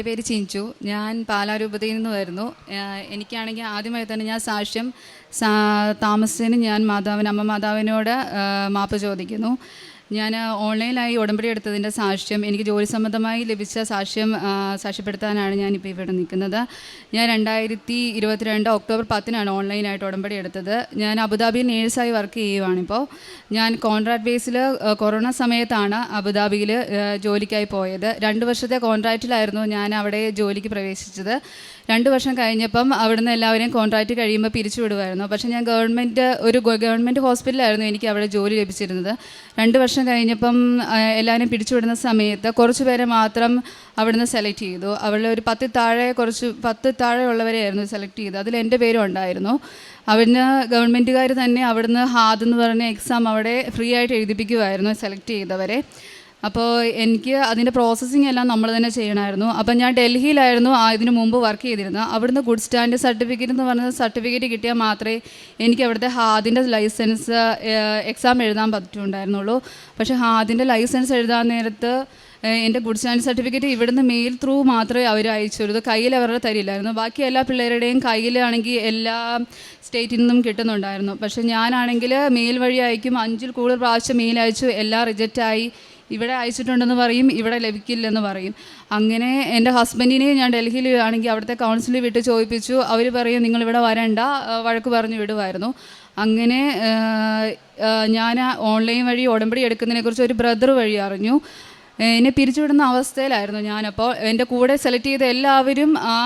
എന്റെ പേര് ചിഞ്ചു. ഞാൻ പാലാരൂപതയിൽ നിന്ന് വരുന്നു ആഹ് എനിക്കാണെങ്കിൽ ആദ്യമായി തന്നെ ഞാൻ സാക്ഷ്യം താമസത്തിന് ഞാൻ മാതാവിന് അമ്മ മാതാവിനോട് മാപ്പ് ചോദിക്കുന്നു. ഞാൻ ഓൺലൈനായി ഉടമ്പടി എടുത്തതിന്റെ സാക്ഷ്യം എനിക്ക് ജോലി സംബന്ധമായി ലഭിച്ച സാക്ഷ്യം സാക്ഷ്യപ്പെടുത്താനാണ് ഞാനിപ്പോൾ ഇവിടെ നിൽക്കുന്നത്. ഞാൻ രണ്ടായിരത്തി ഇരുപത്തിരണ്ട് ഒക്ടോബർ പത്തിനാണ് ഓൺലൈനായിട്ട് ഉടമ്പടി എടുത്തത്. ഞാൻ അബുദാബിയിൽ നേഴ്സായി വർക്ക് ചെയ്യുവാണിപ്പോൾ ഞാൻ കോൺട്രാക്ട് ബേസിൽ കൊറോണ സമയത്താണ് അബുദാബിയിൽ ജോലിക്കായി പോയത്. രണ്ട് വർഷത്തെ കോൺട്രാക്റ്റിലായിരുന്നു ഞാൻ അവിടെ ജോലിക്ക് പ്രവേശിച്ചത്. രണ്ട് വർഷം കഴിഞ്ഞപ്പം അവിടുന്ന് എല്ലാവരെയും കോൺട്രാക്റ്റ് കഴിയുമ്പോൾ പിരിച്ചു വിടുമായിരുന്നു പക്ഷേ ഞാൻ ഗവൺമെന്റ് ഒരു ഗവൺമെന്റ് ഹോസ്പിറ്റലായിരുന്നു എനിക്ക് അവിടെ ജോലി ലഭിച്ചിരുന്നത്. രണ്ട് വർഷം കഴിഞ്ഞപ്പം എല്ലാവരും പിരിച്ചുവിടുന്ന സമയത്ത് കുറച്ച് പേരെ മാത്രം അവിടുന്ന് സെലക്ട് ചെയ്തു. അവിടെ ഒരു പത്ത് താഴെ കുറച്ച് പത്ത് താഴെ ഉള്ളവരെയായിരുന്നു സെലക്ട് ചെയ്തത്. അതിൽ എന്റെ പേരും ഉണ്ടായിരുന്നു. അവിടുന്ന് ഗവൺമെന്റുകാർ തന്നെ അവിടുന്ന് ഹാദ് എന്ന് പറഞ്ഞ എക്സാം അവിടെ ഫ്രീ ആയിട്ട് എഴുതിപ്പിക്കുമായിരുന്നു സെലക്ട് ചെയ്തവരെ. അപ്പോൾ എനിക്ക് അതിന്റെ പ്രോസസ്സിങ് എല്ലാം നമ്മൾ തന്നെ ചെയ്യണമായിരുന്നു അപ്പം ഞാൻ ഡൽഹിയിലായിരുന്നു ഇതിനു മുമ്പ് വർക്ക് ചെയ്തിരുന്നത്. അവിടുന്ന് ഗുഡ് സ്റ്റാൻഡ് സർട്ടിഫിക്കറ്റ് എന്ന് പറഞ്ഞ സർട്ടിഫിക്കറ്റ് കിട്ടിയാൽ മാത്രമേ എനിക്ക് അവിടുത്തെ ഹാദിന്റെ ലൈസൻസ് എക്സാം എഴുതാൻ പറ്റുണ്ടായിരുന്നുള്ളൂ. പക്ഷേ ഹാദിന്റെ ലൈസൻസ് എഴുതാൻ നേരത്ത് എന്റെ ഗുഡ് സ്റ്റാൻഡ് സർട്ടിഫിക്കറ്റ് ഇവിടുന്ന് മെയിൽ ത്രൂ മാത്രമേ അവർ അയച്ചുള്ളൂ. കയ്യിൽ അവരുടെ തരില്ലായിരുന്നു. ബാക്കി എല്ലാ പിള്ളേരുടെയും കയ്യിലാണെങ്കിൽ എല്ലാ സ്റ്റേറ്റിൽ നിന്നും കിട്ടുന്നുണ്ടായിരുന്നു. പക്ഷേ ഞാനാണെങ്കിൽ മെയിൽ വഴി അയക്കും. അഞ്ചിൽ കൂടുതൽ പ്രാവശ്യം മെയിൽ അയച്ചു. എല്ലാം റിജക്റ്റായി ഇവിടെ അയച്ചിട്ടുണ്ടെന്ന് പറയും ഇവിടെ ലഭിക്കില്ലെന്ന് പറയും. അങ്ങനെ എന്റെ ഹസ്ബൻഡിനെ ഞാൻ ഡൽഹിയിൽ ആണെങ്കിൽ അവിടുത്തെ കൗൺസിലിൽ വിട്ട് ചോദിപ്പിച്ചു. അവർ പറയും നിങ്ങളിവിടെ വരണ്ട. വഴക്ക് പറഞ്ഞു വിടുമായിരുന്നു അങ്ങനെ ഞാൻ ഓൺലൈൻ വഴി ഉടമ്പടി എടുക്കുന്നതിനെക്കുറിച്ച് ഒരു ബ്രദർ വഴി അറിഞ്ഞു. എന്നെ പിരിച്ചുവിടുന്ന അവസ്ഥയിലായിരുന്നു ഞാനപ്പോൾ എന്റെ കൂടെ സെലക്ട് ചെയ്ത എല്ലാവരും ആ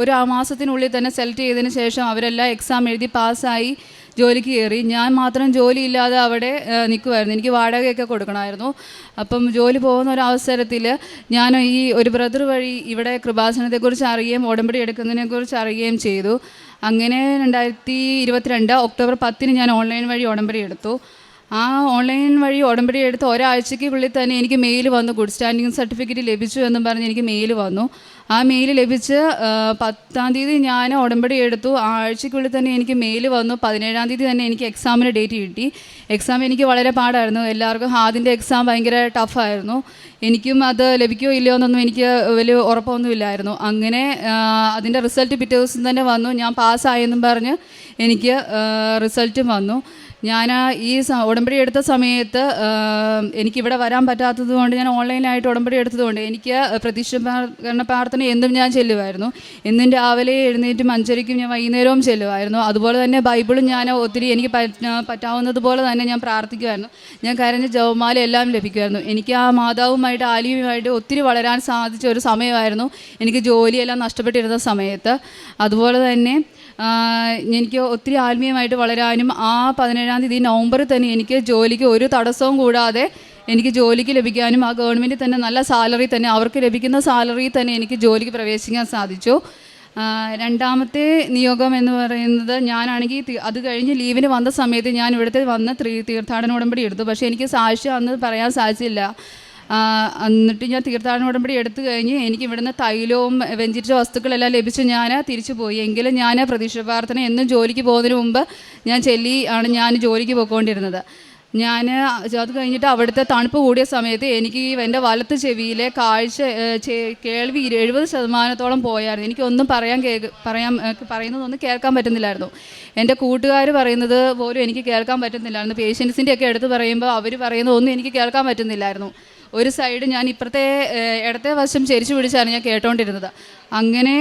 ഒരു ആ മാസത്തിനുള്ളിൽ തന്നെ സെലക്ട് ചെയ്തതിന് ശേഷം അവരെല്ലാം എക്സാം എഴുതി പാസ്സായി ജോലിക്ക് കയറി. ഞാൻ മാത്രം ജോലി ഇല്ലാതെ അവിടെ നിൽക്കുമായിരുന്നു എനിക്ക് വാടകയൊക്കെ കൊടുക്കണമായിരുന്നു. അപ്പം ജോലി പോകുന്ന ഒരു അവസരത്തിൽ ഞാൻ ഈ ഒരു ബ്രദർ വഴി ഇവിടെ കൃപാസനത്തെക്കുറിച്ച് അറിയുകയും ഉടമ്പടി എടുക്കുന്നതിനെക്കുറിച്ച് അറിയുകയും ചെയ്തു. അങ്ങനെ രണ്ടായിരത്തി ഇരുപത്തിരണ്ട് ഒക്ടോബർ പത്തിന് ഞാൻ ഓൺലൈൻ വഴി ഉടമ്പടി എടുത്തു. ആ ഓൺലൈൻ വഴി ഉടമ്പടി എടുത്ത് ഒരാഴ്ചയ്ക്കുള്ളിൽ തന്നെ എനിക്ക് മെയിൽ വന്നു. ഗുഡ് സ്റ്റാൻഡിങ് സർട്ടിഫിക്കറ്റ് ലഭിച്ചു എന്നും പറഞ്ഞ് എനിക്ക് മെയിൽ വന്നു. ആ മെയിൽ ലഭിച്ച് പത്താം തീയതി ഞാൻ ഉടമ്പടി എടുത്തു. ആ ആഴ്ചയ്ക്കുള്ളിൽ തന്നെ എനിക്ക് മെയിൽ വന്നു. പതിനേഴാം തീയതി തന്നെ എനിക്ക് എക്സാമിന് ഡേറ്റ് കിട്ടി. എക്സാം എനിക്ക് വളരെ പാടായിരുന്നു. എല്ലാവർക്കും ഹാദിന്റെ എക്സാം ഭയങ്കര ടഫായിരുന്നു എനിക്കും അത് ലഭിക്കുമോ ഇല്ലയോ എന്നൊന്നും എനിക്ക് വലിയ ഉറപ്പൊന്നുമില്ലായിരുന്നു. അങ്ങനെ അതിന്റെ റിസൾട്ട് പിറ്റേ ദിവസം തന്നെ വന്നു. ഞാൻ പാസ്സായെന്നും പറഞ്ഞ് എനിക്ക് റിസൾട്ടും വന്നു. ഞാൻ ഈ ഉടമ്പടി എടുത്ത സമയത്ത് എനിക്കിവിടെ വരാൻ പറ്റാത്തത് കൊണ്ട് ഞാൻ ഓൺലൈനായിട്ട് ഉടമ്പടി എടുത്തതുകൊണ്ട് എനിക്ക് പ്രതീക്ഷീകരണ പ്രാർത്ഥന എന്നും ഞാൻ ചെല്ലുമായിരുന്നു. എന്നും രാവിലെ എഴുന്നേറ്റും അഞ്ചരയ്ക്കും ഞാൻ വൈകുന്നേരവും ചെല്ലുമായിരുന്നു. അതുപോലെ തന്നെ ബൈബിളും ഞാൻ ഒത്തിരി എനിക്ക് പറ്റാവുന്നതുപോലെ പറ്റാവുന്നത് പോലെ തന്നെ ഞാൻ പ്രാർത്ഥിക്കുമായിരുന്നു. ഞാൻ കരഞ്ഞ ജവമാല എല്ലാം ലഭിക്കുമായിരുന്നു. എനിക്ക് ആ മാതാവുമായിട്ട് ആലിയുമായിട്ട് ഒത്തിരി വളരാൻ സാധിച്ച ഒരു സമയമായിരുന്നു. എനിക്ക് ജോലിയെല്ലാം നഷ്ടപ്പെട്ടിരുന്ന സമയത്ത്. അതുപോലെ തന്നെ എനിക്ക് ഒത്തിരി ആത്മീയമായിട്ട് വളരാനും ആ പതിനേഴാം തീയതി നവംബറിൽ തന്നെ എനിക്ക് ജോലിക്ക് ഒരു തടസ്സവും കൂടാതെ എനിക്ക് ജോലിക്ക് ലഭിക്കാനും ആ ഗവൺമെന്റ് തന്നെ നല്ല സാലറി തന്നെ അവർക്ക് ലഭിക്കുന്ന സാലറി തന്നെ എനിക്ക് ജോലിക്ക് പ്രവേശിക്കാൻ സാധിച്ചു. രണ്ടാമത്തെ നിയോഗം എന്ന് പറയുന്നത് ഞാനാണെങ്കിൽ അത് കഴിഞ്ഞ് ലീവിന് വന്ന സമയത്ത് ഞാൻ ഇവിടുത്തെ വന്ന് തീർത്ഥാടന ഉടമ്പടി എടുത്തു. പക്ഷേ എനിക്ക് സാക്ഷ്യം അന്ന് പറയാൻ സാധിച്ചില്ല. എന്നിട്ട് ഞാൻ തീർത്ഥാടന ഉടമ്പടി എടുത്തു കഴിഞ്ഞ് എനിക്ക് ഇവിടുന്ന് തൈലവും വെഞ്ചിരിച്ച വസ്തുക്കളെല്ലാം ലഭിച്ച് ഞാൻ തിരിച്ചു പോയി. എങ്കിലും ഞാൻ പ്രതീക്ഷ പ്രാർത്ഥന എന്നും ജോലിക്ക് പോകുന്നതിന് മുമ്പ് ഞാൻ ചെല്ലി ആണ് ഞാൻ ജോലിക്ക് പോയിക്കൊണ്ടിരുന്നത്. ഞാൻ അത് കഴിഞ്ഞിട്ട് അവിടുത്തെ തണുപ്പ് കൂടിയ സമയത്ത് എനിക്ക് എന്റെ വലത്ത് ചെവിയിലെ കാഴ്ച കേൾവി എഴുപത് ശതമാനത്തോളം പോയായിരുന്നു. എനിക്കൊന്നും പറയാൻ കേക്ക് പറയാൻ പറയുന്നതൊന്നും കേൾക്കാൻ പറ്റുന്നില്ലായിരുന്നു. എന്റെ കൂട്ടുകാർ പറയുന്നത് പോലും എനിക്ക് കേൾക്കാൻ പറ്റുന്നില്ലായിരുന്നു. പേഷ്യൻസിന്റെ ഒക്കെ എടുത്ത് പറയുമ്പോൾ അവർ പറയുന്നതൊന്നും എനിക്ക് കേൾക്കാൻ പറ്റുന്നില്ലായിരുന്നു. ഒരു സൈഡ് ഞാൻ ഇപ്പുറത്തെ ഇടത്തെ വശം ചേരിച്ചു പിടിച്ചാണ് ഞാൻ കേട്ടോണ്ടിരുന്നത്. അങ്ങനെ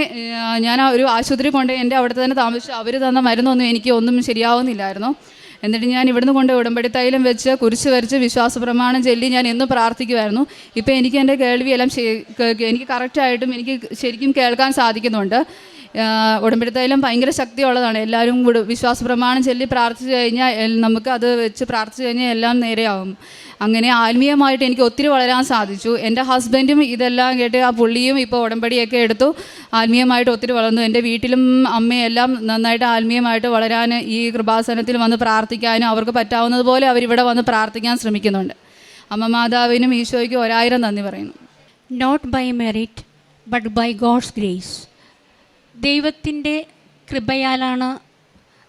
ഞാൻ ഒരു ആശുപത്രി കൊണ്ട് എന്റെ അവിടുത്തെ തന്നെ താമസിച്ചു അവർ തന്ന മരുന്നൊന്നും എനിക്ക് ഒന്നും ശരിയാവുന്നില്ലായിരുന്നു. എന്നിട്ട് ഞാൻ ഇവിടുന്ന് കൊണ്ട് ഉടമ്പടി തൈലം വെച്ച് കുരിശ് വരച്ച് വിശ്വാസ പ്രമാണം ചൊല്ലി ഞാൻ എന്നും പ്രാർത്ഥിക്കുമായിരുന്നു ഇപ്പോൾ എനിക്ക് എന്റെ കേൾവിയെല്ലാം എനിക്ക് കറക്റ്റായിട്ടും എനിക്ക് ശരിക്കും കേൾക്കാൻ സാധിക്കുന്നുണ്ട്. ആഹ് ഉടമ്പടി തൈലം ഭയങ്കര ശക്തിയുള്ളതാണ്. എല്ലാവരും കൂടി വിശ്വാസ പ്രമാണം ചൊല്ലി പ്രാർത്ഥിച്ചു കഴിഞ്ഞാൽ നമുക്ക് അത് വെച്ച് പ്രാർത്ഥിച്ചു കഴിഞ്ഞാൽ എല്ലാം നേരെയാവും. അങ്ങനെ ആത്മീയമായിട്ട് എനിക്ക് ഒത്തിരി വളരാൻ സാധിച്ചു. എന്റെ ഹസ്ബൻഡും ഇതെല്ലാം കേട്ട് ആ പുള്ളിയും ഇപ്പോൾ ഉടമ്പടിയൊക്കെ എടുത്തു. ആത്മീയമായിട്ട് ഒത്തിരി വളർന്നു. എന്റെ വീട്ടിലും അമ്മയെല്ലാം നന്നായിട്ട് ആത്മീയമായിട്ട് വളരാൻ ഈ കൃപാസനത്തിൽ വന്ന് പ്രാർത്ഥിക്കാനും അവർക്ക് പറ്റാവുന്നതുപോലെ അവരിവിടെ വന്ന് പ്രാർത്ഥിക്കാൻ ശ്രമിക്കുന്നുണ്ട്. അമ്മ മാതാവിനും ഈശോയ്ക്കും ഒരായിരം നന്ദി പറയുന്നു. Not by merit but by God's grace ദൈവത്തിന്റെ കൃപയാലാണ്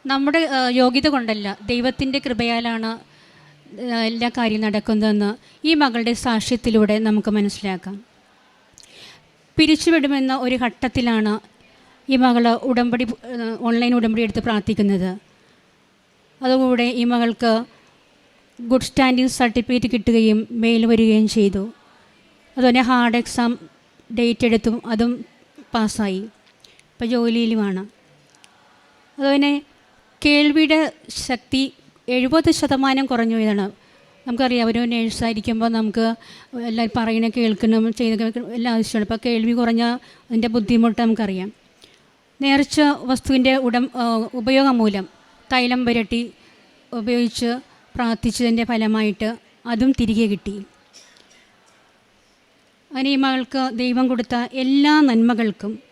നമ്മുടെ യോഗ്യത കൊണ്ടല്ല. ദൈവത്തിന്റെ കൃപയാലാണ് എല്ലാ കാര്യം നടക്കുന്നതെന്ന് ഈ മകളുടെ സാക്ഷ്യത്തിലൂടെ നമുക്ക് മനസ്സിലാക്കാം. പിരിച്ചുവിടുമെന്ന ഒരു ഘട്ടത്തിലാണ് ഈ മകൾ ഉടമ്പടി ഓൺലൈൻ ഉടമ്പടി എടുത്ത് പ്രാർത്ഥിക്കുന്നത്. അതുകൂടെ ഈ മകൾക്ക് ഗുഡ് സ്റ്റാൻഡിങ് സർട്ടിഫിക്കറ്റ് കിട്ടുകയും മെയിൽ വരികയും ചെയ്തു. അതുപോലെ ഹാർഡ് എക്സാം ഡേറ്റ് എടുത്തും അതും പാസ്സായി. ഇപ്പോൾ ജോലിയിലുമാണ്. അതുപോലെ കേൾവിയുടെ ശക്തി എഴുപത് ശതമാനം കുറഞ്ഞു ഇതാണ് നമുക്കറിയാം ഒരു നേഴ്സായിരിക്കുമ്പോൾ നമുക്ക് എല്ലാവരും പറയണ കേൾക്കണം ചെയ്ത് എല്ലാം ആവശ്യമാണ്. ഇപ്പോൾ കേൾവി കുറഞ്ഞ അതിന്റെ ബുദ്ധിമുട്ട് നമുക്കറിയാം. നേർച്ച വസ്തുവിന്റെ ഉടം ഉപയോഗം മൂലം തൈലം പുരട്ടി ഉപയോഗിച്ച് പ്രാർത്ഥിച്ചതിന്റെ ഫലമായിട്ട് അതും തിരികെ കിട്ടി. അങ്ങനെ ഈ മകൾക്ക് ദൈവം കൊടുത്ത എല്ലാ നന്മകൾക്കും